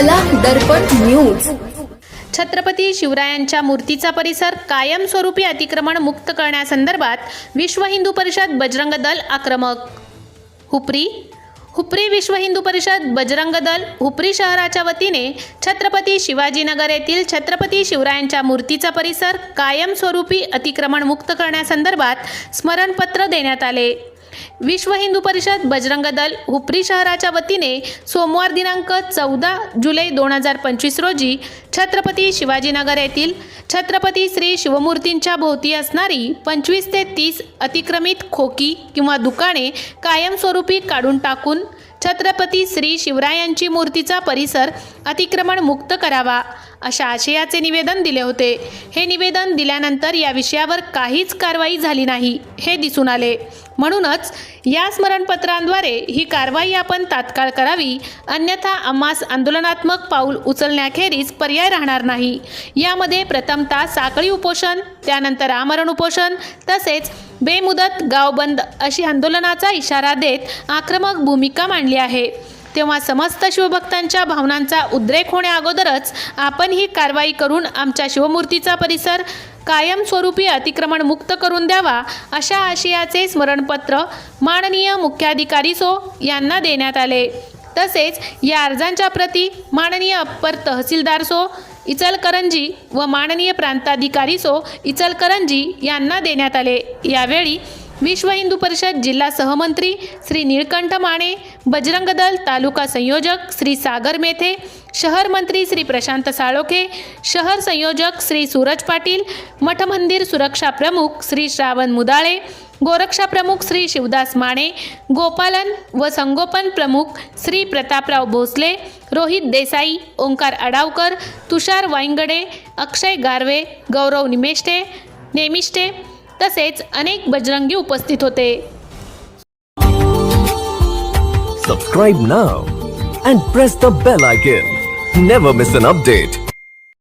कला दर्पण न्यूज. छत्रपती शिवरायांच्या मूर्तीचा परिसर कायमस्वरूपी अतिक्रमण मुक्त करण्यासंदर्भात विश्व हिंदू परिषद बजरंग दल आक्रमक. हुपरी हुपरी विश्व हिंदू परिषद बजरंग दल हुपरी शहराच्या वतीने छत्रपती शिवाजीनगर येथील छत्रपती शिवरायांच्या मूर्तीचा परिसर कायमस्वरूपी अतिक्रमण मुक्त करण्यासंदर्भात स्मरणपत्र देण्यात आले. विश्व हिंदू परिषद बजरंग दल हुपरी शहराच्या वतीने सोमवार दिनांक चौदा जुलै दोन हजार पंचवीस रोजी छत्रपती शिवाजीनगर येथील छत्रपती श्री शिवमूर्तींच्या भोवती असणारी पंचवीस ते तीस अतिक्रमित खोकी किंवा दुकाने कायमस्वरूपी काढून टाकून छत्रपती श्री शिवरायांची मूर्तीचा परिसर अतिक्रमण मुक्त करावा अशा आशयाचे निवेदन दिले होते. हे निवेदन दिल्यानंतर या विषयावर काहीच कारवाई झाली नाही हे दिसून आले. म्हणूनच या स्मरणपत्रांद्वारे ही कारवाई आपण तात्काळ करावी अन्यथा आम्हास आंदोलनात्मक पाऊल उचलण्याखेरीज पर्याय राहणार नाही. यामध्ये प्रथमतः साखळी उपोषण त्यानंतर आमरण उपोषण तसेच बेमुदत गाव बंद अशी आंदोलनाचा इशारा देत आक्रमक भूमिका मांडली आहे. तेव्हा समस्त शिवभक्तांच्या भावनांचा उद्रेक होण्याअगोदरच आपण ही कारवाई करून आमच्या शिवमूर्तीचा परिसर कायमस्वरूपी अतिक्रमण मुक्त करून द्यावा अशा आशयाचे स्मरणपत्र माननीय मुख्याधिकारी सो यांना देण्यात आले. तसेच या अर्जांच्या प्रती माननीय अप्पर तहसीलदार सो इचलकरंजी व माननीय प्रांताधिकारी सो इचलकरंजी यांना देण्यात आले. यावेळी विश्व हिंदू परिषद जिल्हा सहमंत्री श्री निळकंठ माने बजरंग दल तालुका संयोजक श्री सागर मेथे शहर मंत्री श्री प्रशांत साळोखे शहर संयोजक श्री सूरज पाटील मठ मंदिर सुरक्षा प्रमुख श्री श्रावण मुदाळे गोरक्षा प्रमुख श्री शिवदास माने गोपालन व संगोपन प्रमुख श्री प्रतापराव भोसले रोहित देसाई ओंकार अडावकर तुषार वाईंगडे अक्षय गारवे गौरव निमेष्टे नेमिष्टे तसेच अनेक बजरंगी उपस्थित होते. Subscribe now and press the bell icon never miss an update